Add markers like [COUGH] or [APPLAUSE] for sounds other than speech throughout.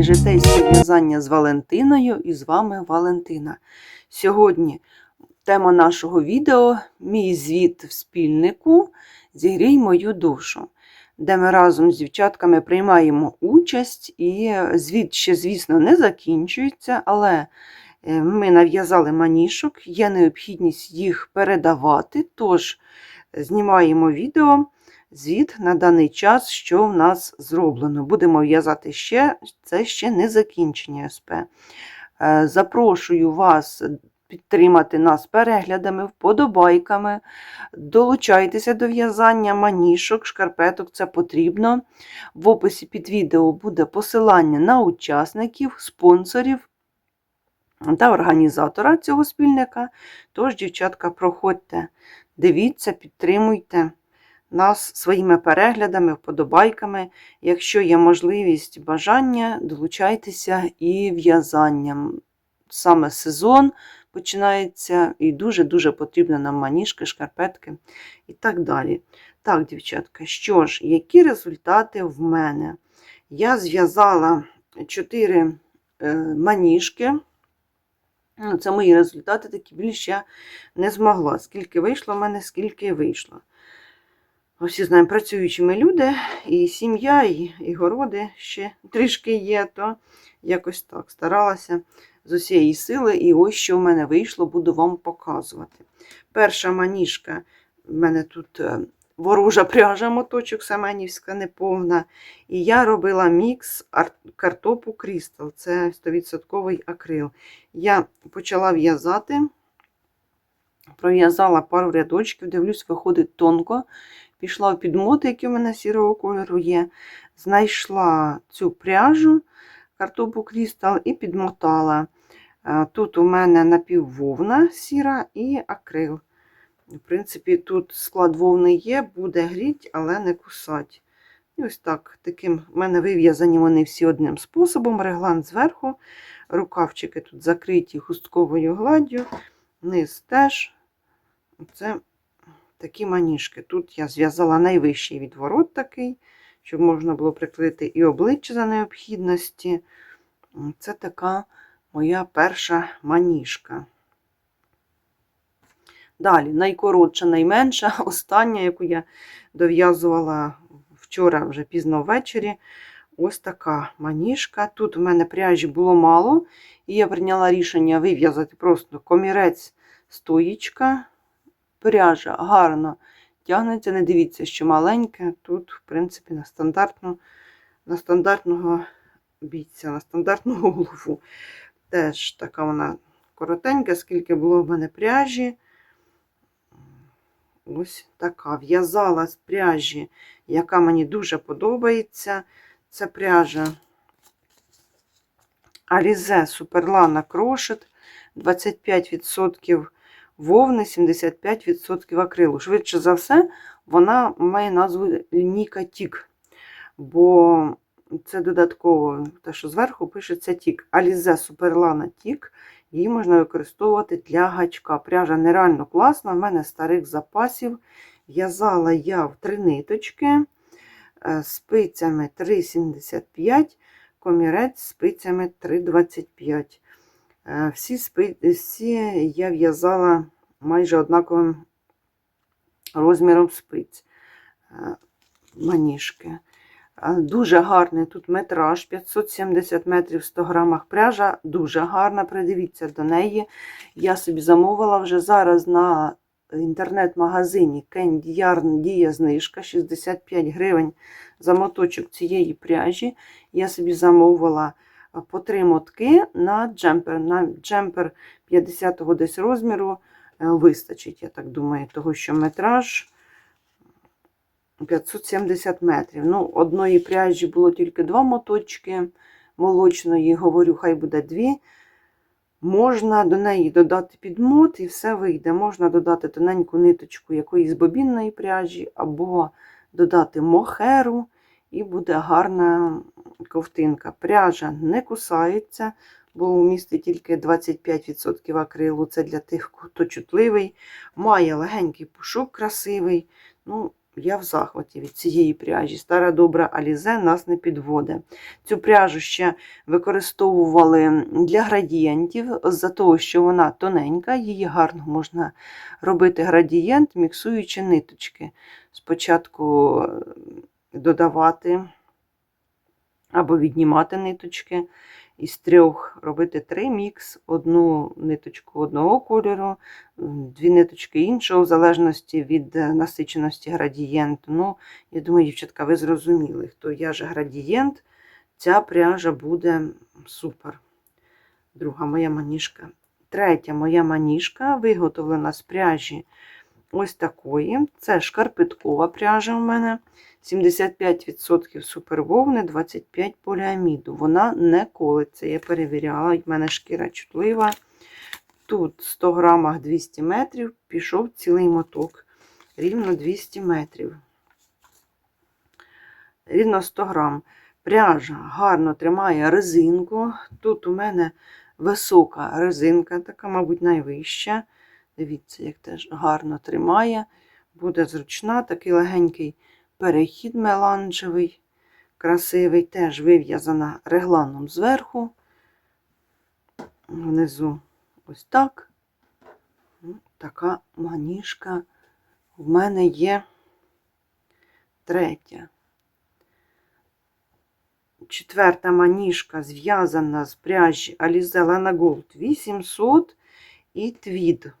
каналі Житейське в'язання з Валентиною і з вами Валентина. Сьогодні тема нашого відео Мій звіт в спільнику Зігрій мою душу, де ми разом з дівчатками приймаємо участь, і звіт ще, звісно, не закінчується, але е, ми нав'язали манішок, є необхідність їх передавати, тож знімаємо відео звіт на даний час, що в нас зроблено. Будемо в'язати ще, це ще не закінчення СП. Е, Запрошую вас підтримати нас переглядами, вподобайками. Долучайтеся до в'язання манішок, шкарпеток, це потрібно. В описі під відео буде посилання на учасників, спонсорів та організатора цього спільника. Тож, дівчатка, проходьте, дивіться, підтримуйте нас своїми переглядами, вподобайками. Якщо є можливість, бажання, долучайтеся і в'язанням. Саме сезон починається і дуже-дуже потрібно нам маніжки, шкарпетки і так далі. Так, дівчатка, що ж, які результати в мене? Я зв'язала 4 е, маніжки. Ну, Це мої результати, такі більше я не змогла. Скільки вийшло в мене, скільки вийшло. Всі знаємо, працюючі ми люди, і сім'я, і, і городи ще трішки є, то якось так старалася з усієї сили. І ось що в мене вийшло, буду вам показувати. Перша маніжка, в мене тут е, ворожа пряжа, моточок Семенівська, неповна. І я робила мікс картопу Крістал, це 100% акрил. Я почала в'язати, пров'язала пару рядочків, дивлюсь, виходить тонко. Пішла в підмоти, які в мене сірого кольору є. Знайшла цю пряжу, картопу крістал, і підмотала. Тут у мене напіввовна сіра і акрил. В принципі, тут склад вовни є, буде гріть, але не кусать. І ось так. таким У мене вив'язані вони всі одним способом. Реглан зверху, рукавчики тут закриті хустковою гладдю, низ теж. Це такі маніжки. Тут я зв'язала найвищий відворот такий, щоб можна було прикрити і обличчя за необхідності. Це така моя перша маніжка. Далі, найкоротша, найменша, [LAUGHS] остання, яку я дов'язувала вчора вже пізно ввечері. Ось така маніжка. Тут у мене пряжі було мало, і я прийняла рішення вив'язати просто комірець стоїчка пряжа гарно тягнеться. Не дивіться, що маленьке. Тут, в принципі, на стандартну, на стандартного бійця, на стандартну голову. Теж така вона коротенька, скільки було в мене пряжі. Ось така. В'язала з пряжі, яка мені дуже подобається. Це пряжа Alize Superlana Crochet 25% вовни 75% акрилу. Швидше за все, вона має назву лінійка Тік. Бо це додатково, те, що зверху пишеться Тік. Alize Superlana Тік. Її можна використовувати для гачка. Пряжа нереально класна, в мене старих запасів. В'язала я в три ниточки е, спицями 3,75, комірець спицями 3,25. Е, всі спи... всі я в'язала майже однаковим розміром спиць е, маніжки. Дуже гарний тут метраж 570 метрів в 100 грамах пряжа, дуже гарна, придивіться до неї. Я собі замовила вже зараз на інтернет-магазині Candy Yarn діє знижка 65 гривень за моточок цієї пряжі. Я собі замовила по три мотки на джемпер. На джемпер 50-го десь розміру е, вистачить, я так думаю, того що метраж 570 метрів. Ну, Одної пряжі було тільки два моточки молочної, говорю, хай буде дві. Можна до неї додати підмот і все вийде. Можна додати тоненьку ниточку якоїсь бобінної пряжі, або додати мохеру, і буде гарна ковтинка. Пряжа не кусається, бо містить тільки 25% акрилу. Це для тих, хто чутливий. Має легенький пушок красивий. Ну, я в захваті від цієї пряжі. Стара добра Алізе нас не підводить. Цю пряжу ще використовували для градієнтів, з-за того, що вона тоненька, її гарно можна робити градієнт, міксуючи ниточки. Спочатку е, додавати або віднімати ниточки. Із трьох робити три мікс, одну ниточку одного кольору, дві ниточки іншого, в залежності від е, насиченості градієнту. Ну, я думаю, дівчатка, ви зрозуміли, хто я же градієнт, ця пряжа буде супер. Друга моя маніжка. Третя моя маніжка виготовлена з пряжі ось такої. Це шкарпеткова пряжа у мене. 75% супервовни, 25 поліаміду. Вона не колиться. Я перевіряла, в мене шкіра чутлива. Тут в 100 грамах 200 метрів, пішов цілий моток. Рівно 200 метрів. Рівно 100 грам. Пряжа гарно тримає резинку. Тут у мене висока резинка, така, мабуть, найвища. Дивіться, як теж гарно тримає. Буде зручна, такий легенький перехід меланжевий, красивий, теж вив'язана регланом зверху. Внизу ось так. Ну, Така маніжка в мене є третя. Четверта маніжка зв'язана з пряжі Alize Lana Gold 800 і твід.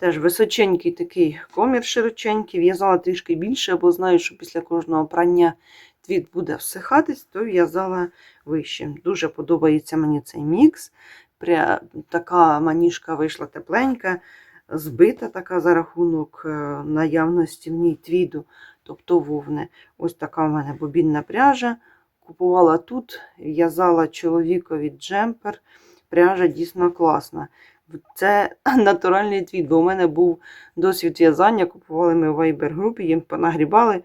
Теж височенький такий комір широченький, в'язала трішки більше, бо знаю, що після кожного прання твіт буде всихатись, то в'язала вище. Дуже подобається мені цей мікс. Пря... Така маніжка вийшла тепленька, збита така за рахунок е, наявності в ній твіду, тобто вовни. Ось така в мене бобінна пряжа. Купувала тут, в'язала чоловікові джемпер. Пряжа дійсно класна. Це [CLEARS THROAT] натуральний твіт, бо у мене був досвід в'язання, купували ми в Viber групі, їм понагрібали.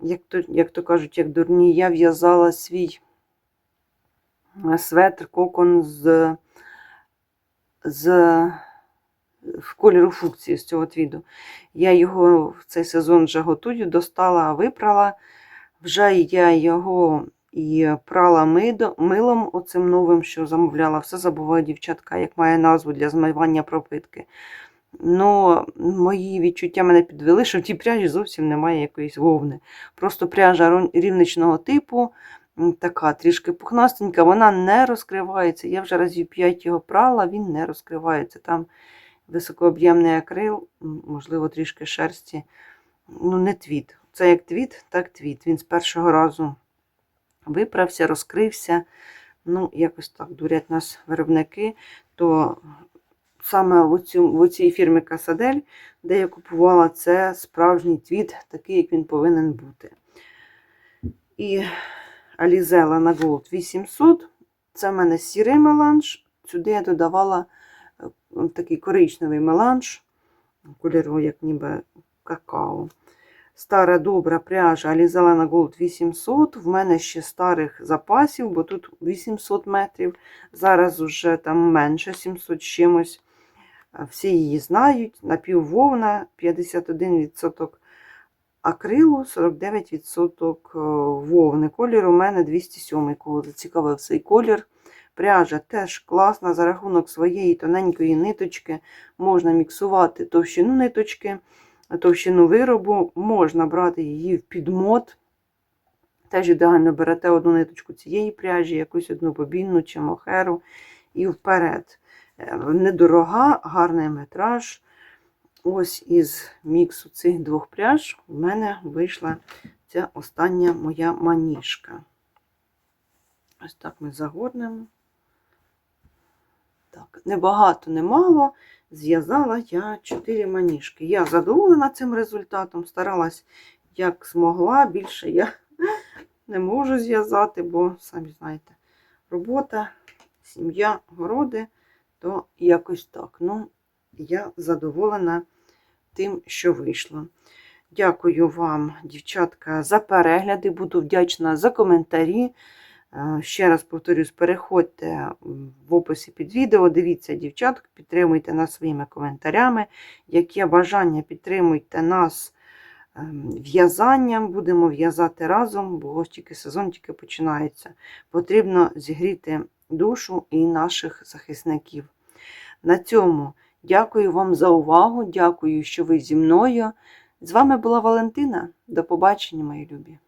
Як то, як то кажуть, як дурні, я в'язала свій е, светр, кокон з, з в кольору фукції з цього твіду. Я його в цей сезон вже готую, достала, випрала. Вже я його і прала милом оцим новим, що замовляла. Все забуваю, дівчатка, як має назву для змивання пропитки. Ну, мої відчуття мене підвели, що в тій пряжі зовсім немає якоїсь вовни. Просто пряжа рівничного типу, така трішки пухнастенька, вона не розкривається. Я вже разів 5 його прала, він не розкривається. Там високооб'ємний акрил, можливо, трішки шерсті. Ну, не твіт. Це як твіт, так твіт. Він з першого разу виправся, розкрився. Ну, якось так дурять нас виробники. То саме в, цю, в цій фірмі Касадель, де я купувала, це справжній твіт, такий, як він повинен бути. І Алізела на Gold 800. Це в мене сірий меланж. Сюди я додавала е, такий коричневий меланж, кольору, як ніби какао. Стара добра пряжа Алізелена Gold 800. В мене ще старих запасів, бо тут 800 метрів. Зараз вже там менше 700 чимось. Всі її знають. Напіввовна, 51% акрилу, 49% вовни. Колір у мене 207 Кого зацікавив цей колір. Пряжа теж класна за рахунок своєї тоненької ниточки. Можна міксувати товщину ниточки товщину виробу, можна брати її в підмот. Теж ідеально берете одну ниточку цієї пряжі, якусь одну бобінну чи мохеру і вперед. Е, недорога, гарний метраж. Ось із міксу цих двох пряж в мене вийшла ця остання моя маніжка. Ось так ми загорнемо. Так, небагато, немало зв'язала я 4 маніжки. Я задоволена цим результатом, старалась як змогла. Більше я [LAUGHS] не можу зв'язати, бо, самі знаєте, робота, сім'я, городи, то якось так. Ну, я задоволена тим, що вийшло. Дякую вам, дівчатка, за перегляди. Буду вдячна за коментарі. Е, Ще раз повторюсь, переходьте в описі під відео, дивіться дівчаток, підтримуйте нас своїми коментарями. Яке бажання, підтримуйте нас ем, в'язанням, будемо в'язати разом, бо ось тільки сезон тільки починається. Потрібно зігріти душу і наших захисників. На цьому дякую вам за увагу, дякую, що ви зі мною. З вами була Валентина. До побачення, мої любі!